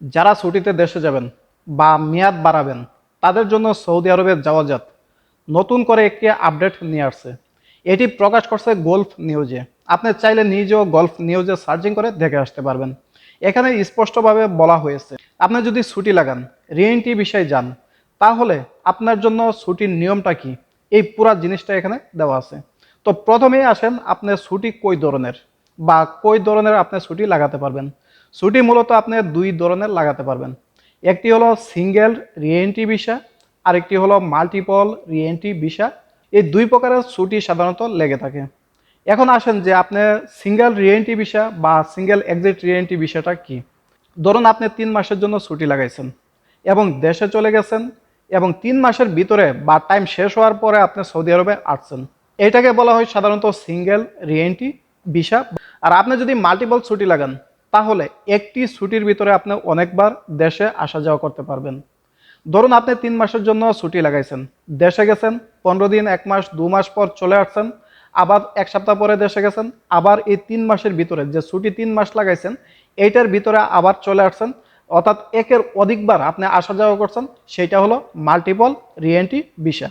যারা ছুটিতে দেশে যাবেন বা মেয়াদ বাড়াবেন, তাদের জন্য সৌদি আরবে যাওয়া যাত নতুন করে একটি আপডেট নিয়ে আসছে। এটি প্রকাশ করছে গল্ফ নিউজে। আপনি চাইলে নিজেও গল্ফ নিউজে সার্চিং করে দেখে আসতে পারবেন। এখানে স্পষ্টভাবে বলা হয়েছে, আপনি যদি ছুটি লাগান রিএনটি বিষয়ে যান, তাহলে আপনার জন্য ছুটির নিয়মটা কি? এই পুরা জিনিসটা এখানে দেওয়া আছে। তো প্রথমেই আসেন আপনি ছুটি কই ধরনের বা কই ধরনের আপনি ছুটি লাগাতে পারবেন। ছুটি মূলত আপনি দুই ধরনের লাগাতে পারবেন। একটি হলো সিঙ্গেল রিএনটি ভিসা, আরেকটি হলো মাল্টিপল রিএনটি ভিসা। এই দুই প্রকারের ছুটি সাধারণত লেগে থাকে। এখন আসেন যে আপনি সিঙ্গেল রিএনটি ভিসা বা সিঙ্গেল এক্সিট রিএনটি ভিসাটা কি? ধরুন আপনি তিন মাসের জন্য ছুটি লাগাইছেন এবং দেশে চলে গেছেন এবং তিন মাসের ভিতরে বা টাইম শেষ হওয়ার পরে আপনি সৌদি আরবে আসছেন। এটাকে বলা হয় সাধারণত সিঙ্গেল রিএনটি ভিসা। আর আপনি যদি মাল্টিপল ছুটি লাগান তাহলে একটি ছুটির ভিতরে আপনি অনেকবার দেশে আসা যাওয়া করতে পারবেন। ধরুন আপনি তিন মাসের জন্য ছুটি লাগাইছেন। দেশে গেছেন, পনেরো দিন, এক মাস, দু মাস পর চলে আসছেন, আবার এক সপ্তাহ পরে দেশে গেছেন, আবার এই তিন মাসের ভিতরে যে ছুটি তিন মাস লাগাইছেন, এইটার ভিতরে আবার চলে আসছেন। অর্থাৎ একের অধিকবার আপনি আসা যাওয়া করছেন সেটা হলো মাল্টিপল রিএনটি ভিসা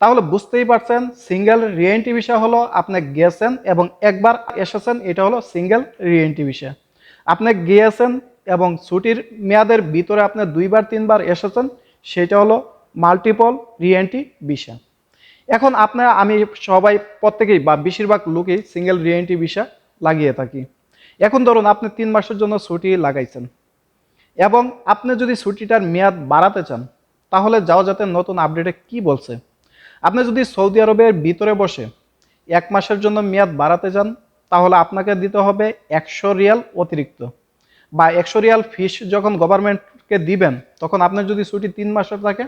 তাহলে বুঝতেই পারছেন সিঙ্গেল রিএনটি ভিসা হলো আপনি গেছেন এবং একবার এসেছেন, এটা হলো সিঙ্গেল রিএনটি ভিসা আপনি গিয়েছেন এবং ছুটির মেয়াদের ভিতরে আপনি দুইবার, তিনবার এসেছেন, সেটা হলো মাল্টিপল রিএনটি ভিসা এখন আপনার, আমি সবাই প্রত্যেকেই বা বেশিরভাগ লোকেই সিঙ্গেল রিএনটি ভিসা লাগিয়ে থাকি। এখন ধরুন আপনি তিন মাসের জন্য ছুটি লাগাইছেন এবং আপনি যদি ছুটিটার মেয়াদ বাড়াতে চান, তাহলে যাওয়া যাতে নতুন আপডেটে কি বলছে? আপনি যদি সৌদি আরবের ভিতরে বসে এক মাসের জন্য মেয়াদ বাড়াতে চান তাহলে আপনাকে দিতে হবে একশো রিয়াল অতিরিক্ত। বা একশো রিয়াল ফিস যখন গভর্নমেন্টকে দিবেন, তখন আপনার যদি ছুটি তিন মাসের থাকে,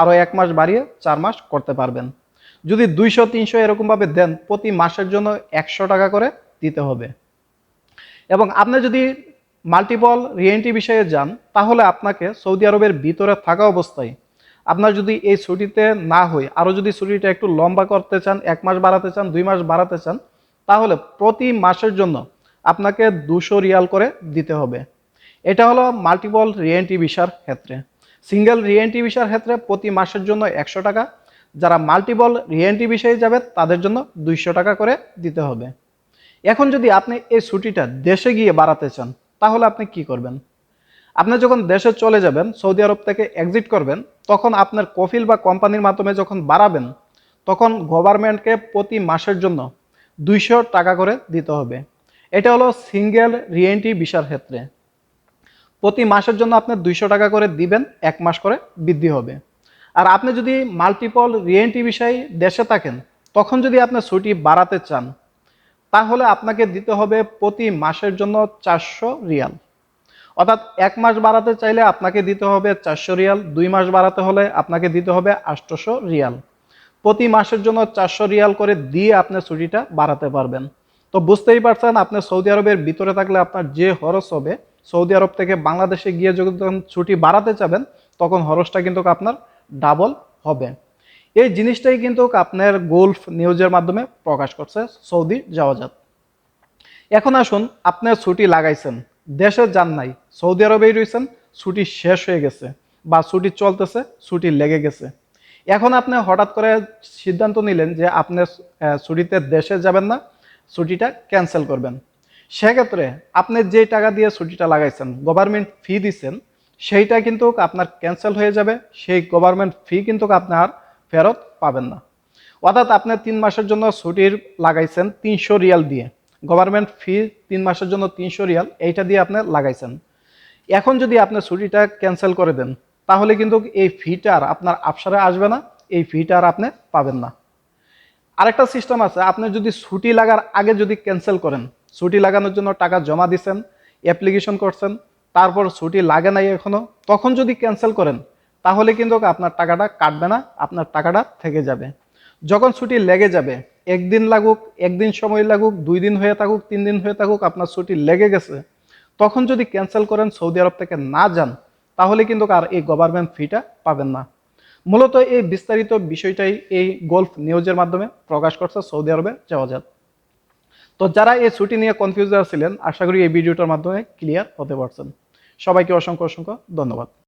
আরও এক মাস বাড়িয়ে চার মাস করতে পারবেন। যদি দুইশো, তিনশো এরকমভাবে দেন, প্রতি মাসের জন্য একশো টাকা করে দিতে হবে। এবং আপনি যদি মাল্টিপল রিএনটি বিষয়ে যান, তাহলে আপনাকে সৌদি আরবের ভিতরে থাকা অবস্থায় আপনার যদি এই ছুটিতে না হয়, আরও যদি ছুটিটা একটু লম্বা করতে চান, এক মাস বাড়াতে চান, দুই মাস বাড়াতে চান তাহলে প্রতি মাসের জন্য আপনাকে দুশো রিয়াল করে দিতে হবে। এটা হলো মাল্টিপল রিএনটি ভিসার ক্ষেত্রে। সিঙ্গেল রিএনটি ভিসার ক্ষেত্রে প্রতি মাসের জন্য একশো টাকা। যারা মাল্টিপল রিএনটি বিষয়ে যাবে, তাদের জন্য দুইশো টাকা করে দিতে হবে। এখন যদি আপনি এই ছুটিটা দেশে গিয়ে বাড়াতে চান, তাহলে আপনি কি করবেন? আপনি যখন দেশে চলে যাবেন, সৌদি আরব থেকে এক্সিট করবেন, তখন আপনার কফিল বা কোম্পানির মাধ্যমে যখন বাড়াবেন, তখন গভর্নমেন্টকে প্রতি মাসের জন্য দুইশো টাকা করে দিতে হবে। এটা হলো সিঙ্গেল রিএনটি ভিসার ক্ষেত্রে। প্রতি মাসের জন্য আপনি দুইশো টাকা করে দিবেন, এক মাস করে বৃদ্ধি হবে। আর আপনি যদি মাল্টিপল রিএনটি বিষয়ে দেশে থাকেন, তখন যদি আপনি ছুটি বাড়াতে চান, তাহলে আপনাকে দিতে হবে প্রতি মাসের জন্য চারশো রিয়াল। অর্থাৎ এক মাস বাড়াতে চাইলে আপনাকে দিতে হবে চারশো রিয়াল, দুই মাস বাড়াতে হলে আপনাকে দিতে হবে আটশোশো রিয়াল। প্রতি মাসের জন্য চারশো রিয়াল করে দিয়ে আপনি ছুটিটা বাড়াতে পারবেন। তো বুঝতেই পারছেন, আপনি সৌদি আরবের ভিতরে থাকলে আপনার যে খরচ হবে, সৌদি আরব থেকে বাংলাদেশে গিয়ে যখন ছুটি বাড়াতে চাবেন, তখন খরচটা কিন্তু আপনার ডাবল হবে। এই জিনিসটাই কিন্তু আপনার গোলফ নিউজের মাধ্যমে প্রকাশ করছে সৌদি যাওয়া যাওয়াজাত এখন আসুন আপনার ছুটি লাগাইছেন, দেশে যান নাই, সৌদি আরবেই রয়েছেন, ছুটি শেষ হয়ে গেছে বা ছুটি চলতেছে, ছুটি লেগে গেছে। এখন আপনি হঠাৎ করে সিদ্ধান্ত নিলেন যে আপনি ছুটিতে দেশে যাবেন না, ছুটিটা ক্যান্সেল করবেন। সেক্ষেত্রে আপনি যে টাকা দিয়ে ছুটিটা লাগাইছেন গভর্নমেন্ট ফি দিচ্ছেন সেইটা কিন্তু আপনার ক্যান্সেল হয়ে যাবে, সেই গভর্নমেন্ট ফি কিন্তু আপনি আর ফেরত পাবেন না। অর্থাৎ আপনি তিন মাসের জন্য ছুটির লাগাইছেন তিনশো রিয়াল দিয়ে। গভর্নমেন্ট ফি তিন মাসের জন্য তিনশো রিয়াল, এইটা দিয়ে আপনি লাগাইছেন। এখন যদি আপনি ছুটিটা ক্যান্সেল করে দেন তাহলে কিন্তু এই ফিটা আর আপনার আপসারে আসবে না, এই ফিটা আর আপনি পাবেন না। আরেকটা সিস্টেম আছে, আপনি যদি ছুটি লাগার আগে যদি ক্যান্সেল করেন, ছুটি লাগানোর জন্য টাকা জমা দিছেন অ্যাপ্লিকেশন করছেন, তারপর ছুটি লাগে নাই এখনও তখন যদি ক্যান্সেল করেন, তাহলে কিন্তু আপনার টাকাটা কাটবে না, আপনার টাকাটা থেকে যাবে। যখন ছুটি লেগে যাবে, একদিন লাগুক, একদিন সময় লাগুক, দুই দিন হয়ে থাকুক, তিন দিন হয়ে থাকুক, আপনার ছুটি লেগে গেছে, তখন যদি ক্যান্সেল করেন সৌদি আরব থেকে না যান তাহলে কিন্তু আর এই গভর্নমেন্ট ফিটা পাবেন না। মূলত এই বিস্তারিত বিষয়টাই এই গল্ফ নিউজের মাধ্যমে প্রকাশ করছে সৌদি আরবে যাক তো যারা এই ছুটি নিয়ে কনফিউজ ছিলেন আশা করি এই ভিডিওটার মাধ্যমে ক্লিয়ার হতে পারছেন। সবাইকে অসংখ্য অসংখ্য ধন্যবাদ।